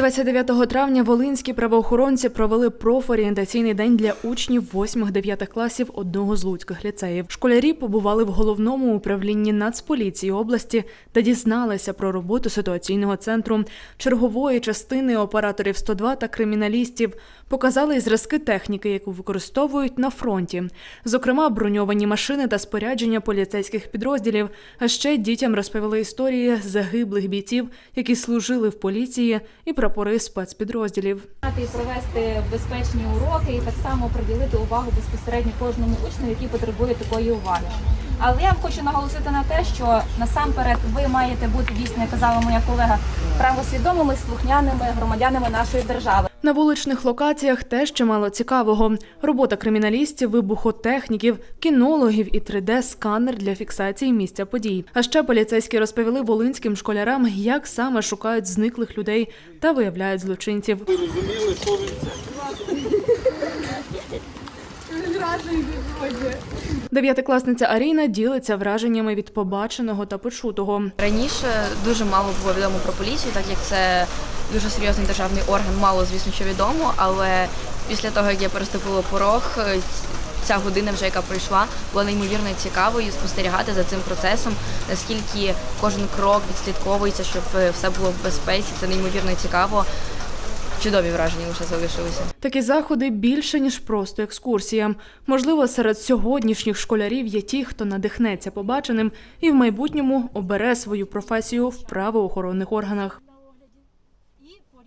29 травня волинські правоохоронці провели профорієнтаційний день для учнів 8-9 класів одного з луцьких ліцеїв. Школярі побували в головному управлінні Нацполіції області та дізналися про роботу ситуаційного центру, чергової частини операторів 102 та криміналістів. Показали зразки техніки, яку використовують на фронті, зокрема броньовані машини та спорядження поліцейських підрозділів. А ще дітям розповіли історії загиблих бійців, які служили в поліції, і прапори спецпідрозділів. і провести безпечні уроки і так само приділити увагу безпосередньо кожному учню, який потребує такої уваги. Але я хочу наголосити на те, що насамперед ви маєте бути дійсно, як казала моя колега, правосвідомими, слухняними громадянами нашої держави. На вуличних локаціях теж чимало цікавого: робота криміналістів, вибухотехніків, кінологів і 3D-сканер для фіксації місця подій. А ще поліцейські розповіли волинським школярам, як саме шукають зниклих людей та виявляють злочинців. Ви розуміли, що він це? Дев'ятикласниця Аріна ділиться враженнями від побаченого та почутого. Раніше дуже мало було відомо про поліцію, так як це дуже серйозний державний орган, мало звісно, що відомо. Але після того, як я переступила порог, ця година, вже яка пройшла, була неймовірно цікавою спостерігати за цим процесом, наскільки кожен крок відслідковується, щоб е, все було в безпеці. Це неймовірно цікаво. Чудові враження лише залишилися. Такі заходи більше ніж просто екскурсія. Можливо, серед сьогоднішніх школярів є ті, хто надихнеться побаченим і в майбутньому обере свою професію в правоохоронних органах.